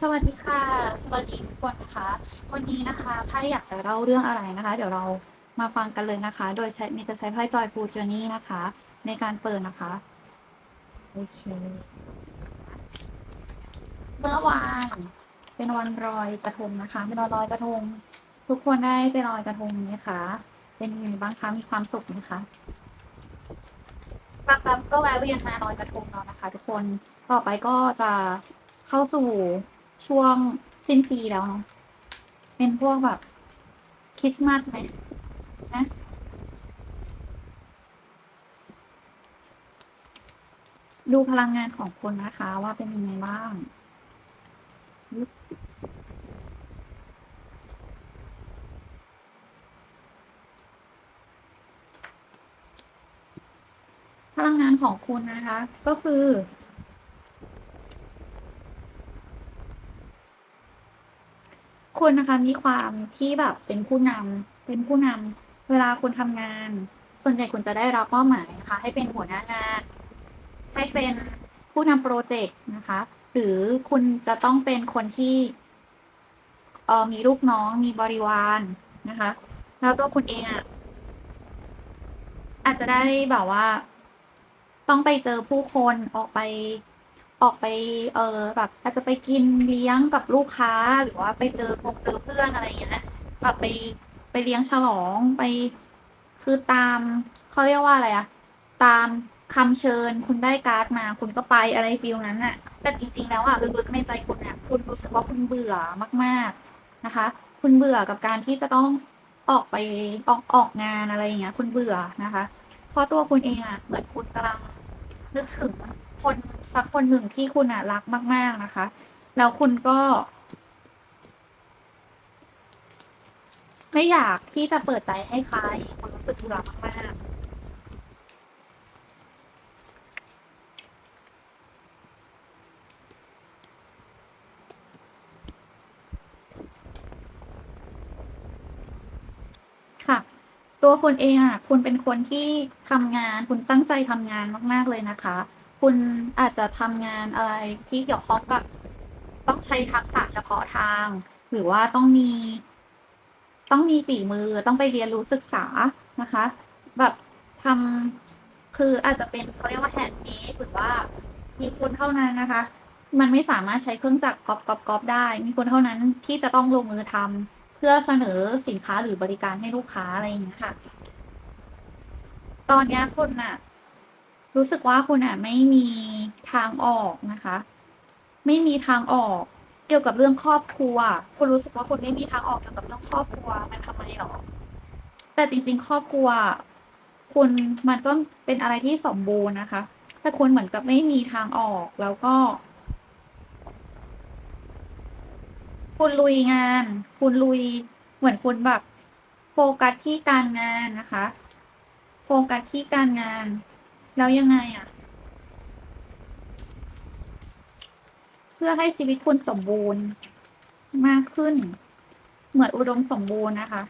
สวัสดีค่ะ สวัสดีทุกคนนะคะ วันนี้นะคะไพ่อยากจะเล่าเรื่องอะไรนะคะ เดี๋ยวเรามาฟังกันเลยนะคะ โดยใช้มีจะใช้ไพ่ Joyful Journey นะคะ ในการเปิดนะคะ โอเค เมื่อวานเป็นวันลอยกระทงนะคะ เป็นวันลอยกระทง ทุกคนได้ไปลอยกระทงไหมคะ เป็นยังไงบ้างคะ มีความสุขไหมคะแป๊บๆก็แวะเวียนมาลอยกระทงแล้วนะคะ ทุกคน ต่อไปก็จะเข้าสู่ ช่วงสิ้นปีแล้วเนาะเป็นพวกแบบคริสต์มาสไหมนะดูพลังงานของคนนะคะว่าเป็นยังไงบ้างพลังงานของคุณนะคะ ก็คือ คุณนะคะมีความที่แบบเป็นผู้นำเป็นผู้นำเวลาคุณทำงาน ส่วนใหญ่คุณจะได้รับมอบหมายนะคะ ให้เป็นหัวหน้างาน ให้เป็นผู้นำโปรเจกต์นะคะ หรือคุณจะต้องเป็นคนที่เออมีลูกน้องมีบริวารนะคะ แล้วตัวคุณเองอะอาจจะได้แบบว่า ต้องไปเจอผู้คนออกไป ออกไปเออแบบอาจจะไปกินเลี้ยงกับลูกค้าหรือว่าไปเจอพงเจอเพื่อนอะไรอย่างเงี้ยแบบไปไปเลี้ยงฉลองไปคือตามเขาเรียกว่าอะไรอะตามคำเชิญคุณได้การ์ดมาคุณก็ไปอะไรฟีลนั้นน่ะแต่จริง ๆ แล้วอะลึกๆในใจคุณอะคุณรู้สึกว่าคุณเบื่อมาก ๆนะคะ คุณเบื่อกับการที่จะต้องออกไปออกออกงานอะไรอย่างเงี้ย คุณเบื่อนะคะ เพราะตัวคุณเองอะเหมือนคุณกำลังนึกถึง คนสักคนหนึ่งที่คุณอะรักมาก ๆนะคะ แล้วคุณก็ ไม่อยากที่จะเปิดใจให้ใครคุณรู้สึกเบื่อมากๆค่ะตัวคุณเองอะคุณเป็นคนที่ทำงาน คุณตั้งใจทำงานมาก ๆ เลยนะคะ คุณอาจจะทำงานอะไรที่เกี่ยวข้องกับต้องใช้ทักษะเฉพาะทาง หรือว่าต้องมี ต้องมีฝีมือต้องไปเรียนรู้ศึกษานะคะ แบบทำคืออาจจะเป็นเขาเรียกว่า handmade หรือว่ามีคุณเท่านั้นนะคะ มันไม่สามารถใช้เครื่องจักรก๊อบๆๆได้ มีคนเท่านั้นที่จะต้องลงมือทำเพื่อเสนอสินค้าหรือบริการให้ลูกค้าอะไรอย่างเงี้ยค่ะ ตอนนี้คุณน่ะ รู้สึกว่าคุณน่ะไม่มีทางออกนะคะ ไม่มีทางออก เกี่ยวกับเรื่องครอบครัว คุณรู้สึกว่าคุณไม่มีทางออกเกี่ยวกับเรื่องครอบครัวมันทำไมหรอ?แต่จริง ๆ ครอบครัว คุณมันก็เป็นอะไรที่สมบูรณ์นะคะ แต่คุณเหมือนกับไม่มีทางออกแล้วก็ คุณลุยงาน คุณลุยเหมือนคุณแบบ โฟกัสที่การงานนะคะ โฟกัสที่การงาน แล้วยังไงอะ?เพื่อให้ชีวิตคุณสมบูรณ์ มากขึ้น เหมือนอุดมสมบูรณ์นะคะ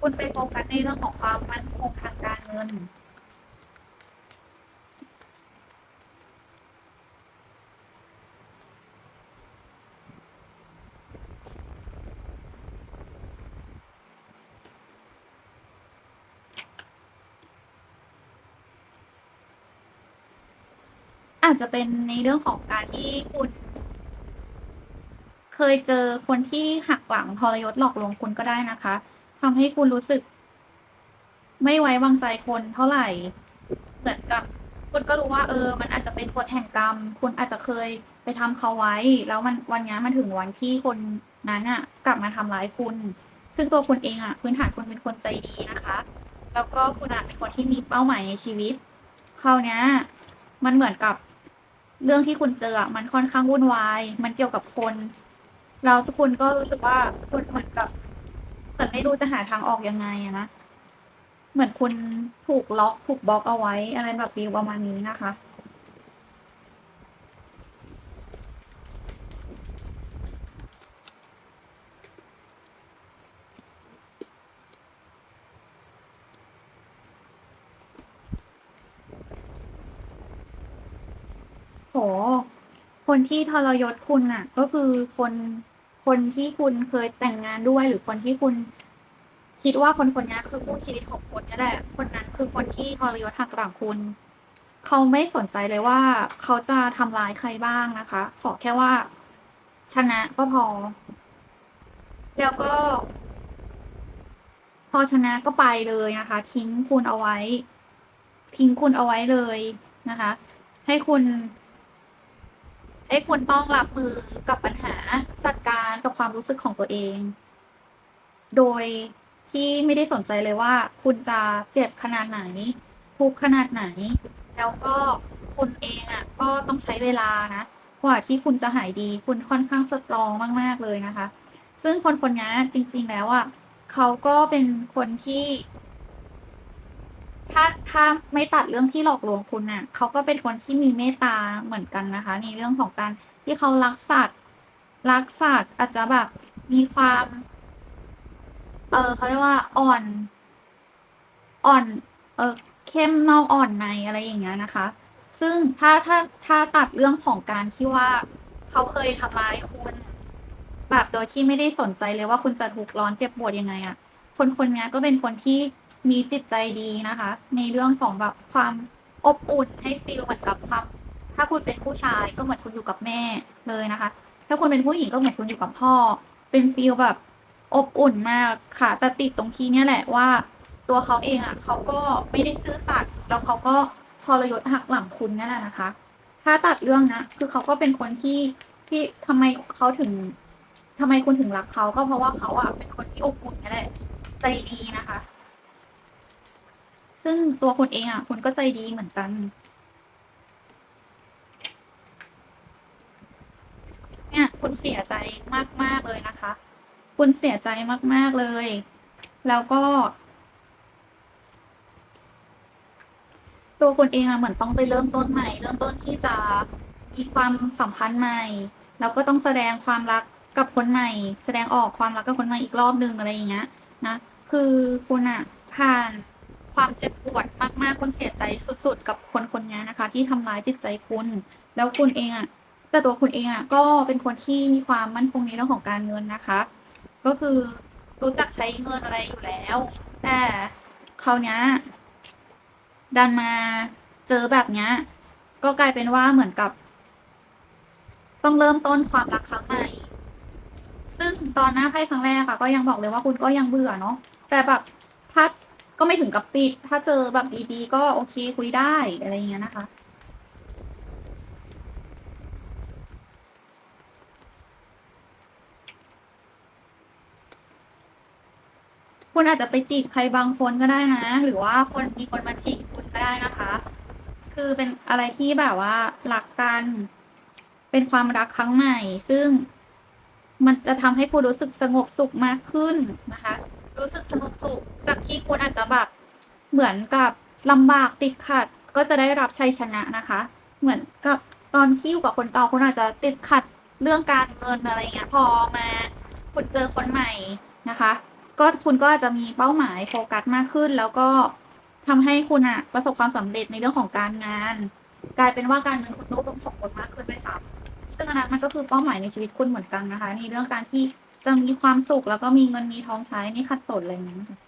คุณไปโฟกัสในเรื่องของความมั่นคงทางการเงิน อาจจะเป็นในเรื่องของการที่คุณเคยเจอคนที่หักหลังทรยศหลอกลวงคุณก็ได้นะคะทำให้คุณรู้สึก ไม่ไว้วางใจคนเท่าไหร่ เหมือนกับคุณก็รู้ว่า เออ มันอาจจะเป็นกฎแห่งกรรม คุณอาจจะเคยไปทำเขาไว้ แล้วมันวันนี้มันถึงวันที่คนนั้นน่ะกลับมาทำร้ายคุณ ซึ่งตัวคุณเองอะพื้นฐานคุณเป็นคนใจดีนะคะ แล้วก็คุณอะเป็นคนที่มีเป้าหมายในชีวิตคราวนี้มันเหมือนกับ เรื่องที่คุณเจอมันค่อนข้างวุ่นวาย มันเกี่ยวกับคนแล้วคุณก็รู้สึกว่าคุณเหมือนกับเหมือนไม่รู้จะหาทางออกยังไงอะนะ เหมือนคุณถูกล็อกถูกบล็อกเอาไว้ อะไรแบบนี้ประมาณนี้นะคะ โอ้โฮคนที่ทรยศคุณน่ะ ก็คือคนคนที่คุณเคยแต่งงานด้วย หรือคนที่คุณคิดว่าคนคนนี้คือคู่ชีวิตของคุณนี่แหละ คนนั้นคือคนที่ทรยศหักหลังคุณ เขาไม่สนใจเลยว่า เขาจะทำร้ายใครบ้างนะคะ ขอแค่ว่า ชนะก็พอ แล้วก็ พอชนะก็ไปเลยนะคะ ทิ้งคุณเอาไว้ ทิ้งคุณเอาไว้เลยนะคะ ให้คุณ ให้คุณต้องรับมือกับปัญหาจัดการกับความรู้สึกของตัวเอง โดยที่ไม่ได้สนใจเลยว่า คุณจะเจ็บขนาดไหนทุกขนาดไหน แล้วก็คุณเองอะก็ต้องใช้เวลานะ กว่าที่คุณจะหายดี คุณค่อนข้างสตรองมาก ๆ เลยนะคะ ซึ่งคนคนนี้จริง ๆ แล้วอะเขาก็เป็นคนที่ ถ้าถ้าไม่ตัดเรื่องที่หลอกลวงคุณน่ะเขาก็เป็นคนที่มีเมตตาเหมือนกันนะคะ ในเรื่องของการที่เขารักสัตว์รักสัตว์อาจจะแบบมีความ เออเขาเรียกว่าอ่อน อ่อน เออเข้มนอกอ่อนในอะไรอย่างเงี้ยนะคะ ซึ่งถ้าถ้าถ้าตัดเรื่องของการที่ว่าเขาเคยทำร้ายคุณ แบบโดยที่ไม่ได้สนใจเลยว่าคุณจะทุกร้อนเจ็บปวดยังไงอะคนคนนี้ก็เป็นคนที่ มีจิตใจดีนะคะ ในเรื่องของแบบความอบอุ่นให้ฟีลเหมือนกับความ ถ้าคุณเป็นผู้ชายก็เหมือนคุณอยู่กับแม่เลยนะคะ ถ้าคุณเป็นผู้หญิงก็เหมือนคุณอยู่กับพ่อ เป็นฟีลแบบอบอุ่นมากค่ะแต่ติดตรงที่เนี่ยแหละว่า ตัวเขาเองอะเขาก็ไม่ได้ซื่อสัตย์แล้วเขาก็ทรยศหักหลังคุณนี่ยแหละนะคะ ถ้าตัดเรื่องนะคือเขาก็เป็นคนที่ที่ทำไมเขาถึงทำไมคุณถึงรักเขาก็เพราะว่าเขาอะเป็นคนที่อบอุ่นนี่ยแหละใจดีนะคะ ซึ่งตัวคุณเองอะคุณก็ใจดีเหมือนกัน เนี่ยคุณเสียใจมาก ๆ เลยนะคะ คุณเสียใจมาก ๆ เลย แล้วก็ ตัวคุณเองอะเหมือนต้องไปเริ่มต้นใหม่ เริ่มต้นที่จะมีความสัมพันธ์ใหม่ แล้วก็ต้องแสดงความรักกับคนใหม่ แสดงออกความรักกับคนใหม่อีกรอบหนึ่งอะไรอย่างเงี้ยนะ คือคุณน่ะผ่าน ความเจ็บปวดมากๆ คุณเสียใจสุดๆ กับคนคนนี้นะคะ ที่ทำร้ายจิตใจคุณ แล้วคุณเองอะแต่ตัวคุณเองอะก็เป็นคนที่มีความมั่นคงในเรื่องของการเงินนะคะ ก็คือรู้จักใช้เงินอะไรอยู่แล้ว แต่คราวเนี้ยดันมาเจอแบบเนี้ยก็กลายเป็นว่าเหมือนกับ ต้องเริ่มต้นความรักครั้งใหม่ซึ่งตอนหน้าไพ่ครั้งแรกอะก็ยังบอกเลยว่าคุณก็ยังเบื่อเนาะแต่แบบถ้า ก็ไม่ถึงกับปิด ถ้าเจอแบบดีๆ ก็โอเคคุยได้อะไรอย่างเงี้ยนะคะ คุณอาจจะไปจีบใครบางคนก็ได้นะ หรือว่าคนมีคนมาจีบคุณก็ได้นะคะ คือเป็นอะไรที่แบบว่ารักกันเป็นความรักครั้งใหม่ ซึ่งมันจะทำให้คุณรู้สึกสงบสุขมากขึ้นนะคะ รู้สึกสงบสุข จากที่คุณอาจจะแบบเหมือนกับลำบากติดขัด ก็จะได้รับชัยชนะนะคะ เหมือนกับตอนที่อยู่กับคนเก่าคุณอาจจะติดขัดเรื่องการเงินอะไรเงี้ยพอมาคุณเจอคนใหม่นะคะ ก็คุณก็อาจจะมีเป้าหมายโฟกัสมากขึ้น แล้วก็ทำให้คุณน่ะประสบความสำเร็จในเรื่องของการงาน กลายเป็นว่าการเงินคุณก็อุดมสมบูรณ์มากขึ้นด้วยซ้ำซึ่งอันนั้นมันก็คือเป้าหมายในชีวิตคุณเหมือนกันนะคะในเรื่องการที่ จะมีความสุขแล้วก็มีเงินมีทองใช้ไม่ขัดสนอะไรอย่างเงี้ยค่ะ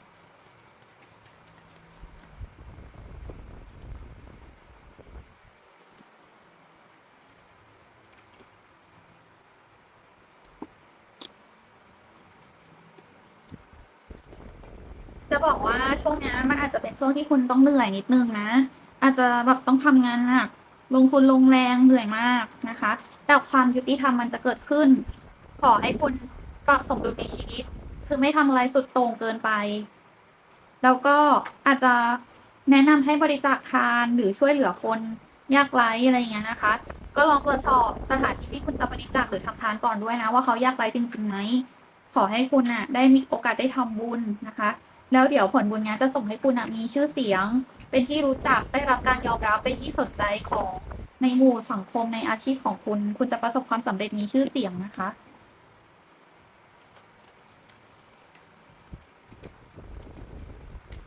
จะบอกว่าช่วงนี้มันอาจจะเป็นช่วงที่คุณต้องเหนื่อยนิดนึงนะ อาจจะแบบต้องทำงานหนักลงทุนลงแรงเหนื่อยมากนะคะ แต่ความยุติธรรมมันจะเกิดขึ้น ขอให้คุณ ปรับสมดุลในชีวิต คือไม่ทำอะไรสุดโต่งเกินไป แล้วก็อาจจะแนะนำให้บริจาคทานหรือช่วยเหลือคนยากไร้อะไรอย่างเงี้ยนะคะ ก็ลองตรวจสอบสถานที่ที่คุณจะบริจาคหรือทำทานก่อนด้วยนะ ว่าเขายากไร้จริงๆไหมขอให้คุณน่ะ ได้มีโอกาสได้ทำบุญนะคะ แล้วเดี๋ยวผลบุญเนี้ยจะส่งให้คุณน่ะมีชื่อเสียง เป็นที่รู้จักได้รับการยอมรับเป็นที่สนใจของในหมู่สังคมในอาชีพของคุณ คุณจะประสบความสำเร็จมีชื่อเสียงนะคะ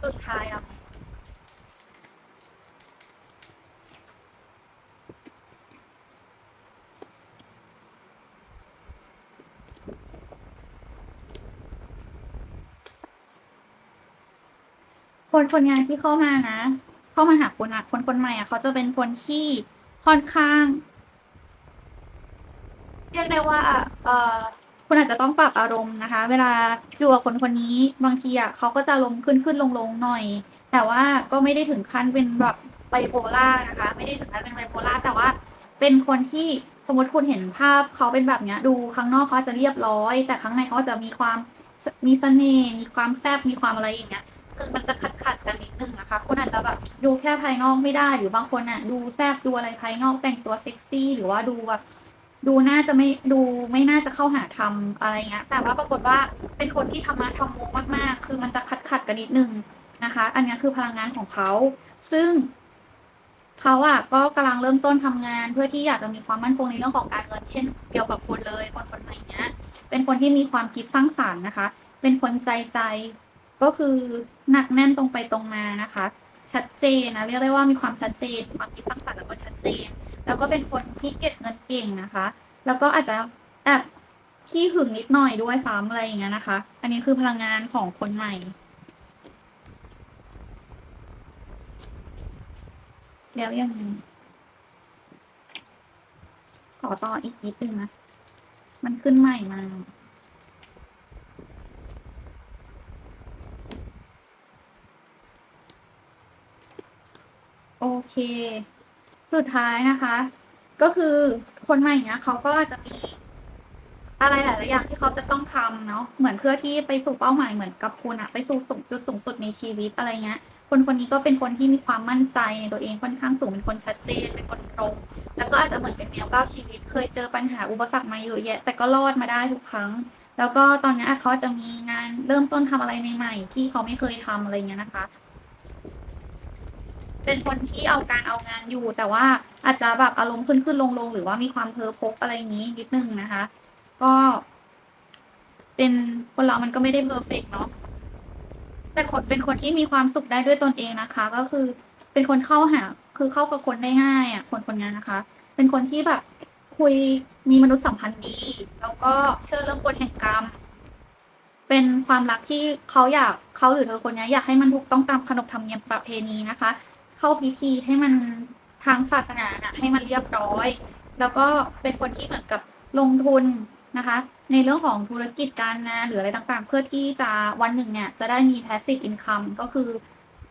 สุดท้ายอะคนคนงานที่เข้ามานะ เข้ามาหาคนอะคนคนใหม่อะเขาจะเป็นคนที่ค่อนข้าง เรียกได้ว่า เอ่อ คุณอาจจะต้องปรับอารมณ์นะคะ เวลาอยู่กับคนคนนี้บางทีอะเขาก็จะอารมณ์ขึ้นๆลงหน่อย แต่ว่าก็ไม่ได้ถึงขั้นเป็นแบบ bipolar นะคะ ไม่ได้ถึงขั้นเป็น bipolar แต่ว่าเป็นคนที่สมมติคุณเห็นภาพเขาเป็นแบบเนี้ยดูข้างนอกเขาจะเรียบร้อย แต่ข้างในเขาจะมีความมีเสน่ห์มีความแซบมีความอะไรอย่างเงี้ยคือมันจะขัดๆกันนิดนึงนะคะ คุณอาจจะแบบดูแค่ภายนอกไม่ได้ หรือบางคนน่ะดูแซบดูอะไรภายนอกแต่งตัวเซ็กซี่ หรือว่าดูแบบ ดูน่าจะไม่ดูไม่น่าจะเข้าหาธรรมอะไรเงี้ยแต่ว่าปรากฏว่าเป็นคนที่ธรรมะธัมโมมากๆ คือมันจะขัดๆกันนิดนึงนะคะ อันนี้คือพลังงานของเขา ซึ่งเขาอะก็กำลังเริ่มต้นทำงาน เพื่อที่อยากจะมีความมั่นคงในเรื่องของการเงิน เช่นเดียวกับคุณเลยคนคนใหม่เนี้ย เป็นคนที่มีความคิดสร้างสรรค์นะคะ เป็นคนใจใจก็คือหนักแน่นตรงไปตรงมานะคะ ชัดเจนนะเรียกได้ว่ามีความชัดเจน ความคิดสร้างสรรค์แล้วก็ชัดเจน แล้วก็เป็นคนที่เก็บเงินเก่งนะคะ แล้วก็อาจจะแอบขี้หึงนิดหน่อยด้วยซ้ำอะไรอย่างเงี้ยนะคะ อันนี้คือพลังงานของคนใหม่ แล้วยังไงขอต่ออีกนิดนึงนะ มันขึ้นใหม่มาโอเค สุดท้ายนะคะ ก็คือคนใหม่เนี้ยเขาก็จะมีอะไรหลายๆอย่างที่เขาจะต้องทำเนาะเหมือนเพื่อที่ไปสู่เป้าหมายเหมือนกับคุณอะไปสู่สูงจุดสูงสุดในชีวิตอะไรเงี้ย คนคนนี้ก็เป็นคนที่มีความมั่นใจในตัวเองค่อนข้างสูงเป็นคนชัดเจนเป็นคนตรง แล้วก็อาจจะเหมือนเป็นแมวเก้าชีวิต เคยเจอปัญหาอุปสรรคมาเยอะแยะ แต่ก็รอดมาได้ทุกครั้ง แล้วก็ตอนนี้เขาจจะมีงานเริ่มต้นทำอะไรใหม่ๆที่เขาไม่เคยทำอะไรเงี้ยนะคะ เป็นคนที่เอาการเอางานอยู่ แต่ว่าอาจจะแบบอารมณ์ขึ้นๆลงๆหรือว่ามีความเพ้อพกอะไรงี้นิดหนึ่งนะคะ ก็ เป็นคนเรามันก็ไม่ได้เพอร์เฟกเนาะแต่คนเป็นคนที่มีความสุขได้ด้วยตนเองนะคะ ก็คือเป็นคนเข้าหา คือเข้ากับคนได้ง่ายอะคนคนเนี้นะคะ เป็นคนที่แบบคุยมีมนุษยสัมพันธ์ดี แล้วก็เชื่อเรื่องกฎแห่งกรรม เป็นความรักที่เขาอยากเขาหรือเธอคนนี้อยากให้มันถูกต้องตามขนบธรรมเนียมประเพณีนะคะ เข้าพิธีให้มันทางศาสนาน่ะให้มันเรียบร้อย แล้วก็เป็นคนที่เหมือนกับลงทุนนะคะ ในเรื่องของธุรกิจการงานหรืออะไรต่างๆ เพื่อที่จะวันหนึ่งเนี่ยจะได้มี passive income ก็คือ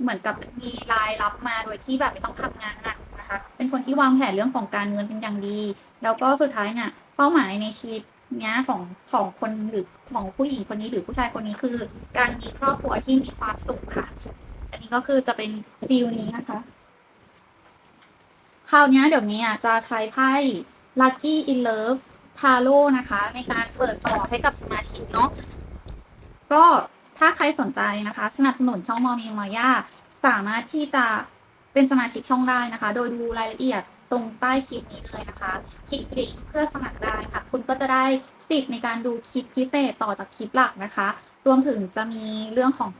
เหมือนกับมีรายรับมาโดยที่แบบไม่ต้องทำงานหนักนะคะ เป็นคนที่วางแผนเรื่องของการเงินเป็นอย่างดี แล้วก็สุดท้ายเนี่ยเป้าหมายในชีวิตเนี้ยของของคนหรือของผู้หญิงคนนี้หรือผู้ชายคนนี้คือ การมีครอบครัวที่มีความสุขค่ะ อันนี้ก็คือจะเป็นฟีลนี้นะคะ คราวนี้เดี๋ยวนี้อะจะใช้ไพ่ Lucky in Love Tarot นะคะ ในการเปิดต่อให้กับสมาชิกเนาะก็ถ้าใครสนใจนะคะ สนับสนุนช่องมอมีมาย่าสามารถที่จะเป็นสมาชิกช่องได้นะคะ โดยดูรายละเอียดตรงใต้คลิปนี้เลยนะคะ คลิกลิงก์เพื่อสมัครได้ค่ะ คุณก็จะได้สิทธิ์ในการดูคลิปพิเศษต่อจากคลิปหลักนะคะ รวมถึงจะมีเรื่องของ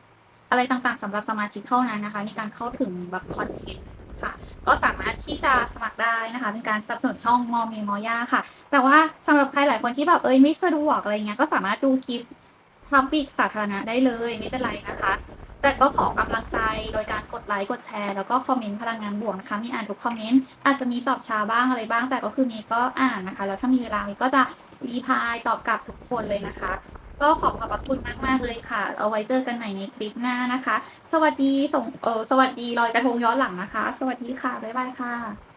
อะไรต่างๆสำหรับสมาชิกเท่านั้นนะคะ ในการเข้าถึงแบบคอนเทนต์ค่ะ ก็สามารถที่จะสมัครได้นะคะ เป็นการสับสนช่องมอมีมาย่าค่ะ แต่ว่าสำหรับใครหลายคนที่แบบเอ๊ยไม่สะดวกอะไรเงี้ยก็สามารถดูคลิป Public สาธารณะได้เลยไม่เป็นไรนะคะ แต่ก็ขอกำลังใจโดยการกดไลค์กดแชร์ แล้วก็คอมเมนต์พลังงานบวกนะคะมีอ่านทุกคอมเมนต์อาจจะมีตอบช้าบ้างอะไรบ้าง แต่ก็คือมย์ก็อ่านนะคะ แล้วถ้ามีเวลาก็จะ reply ตอบกลับทุกคนเลยนะคะ ก็ขอขอบพระคุณมากมากเลยค่ะ เอาไว้เจอกันใหม่ในคลิปหน้านะคะ สวัสดีส่งเออสวัสดีลอยกระทงย้อนหลังนะคะ สวัสดีค่ะ บ๊ายบายค่ะ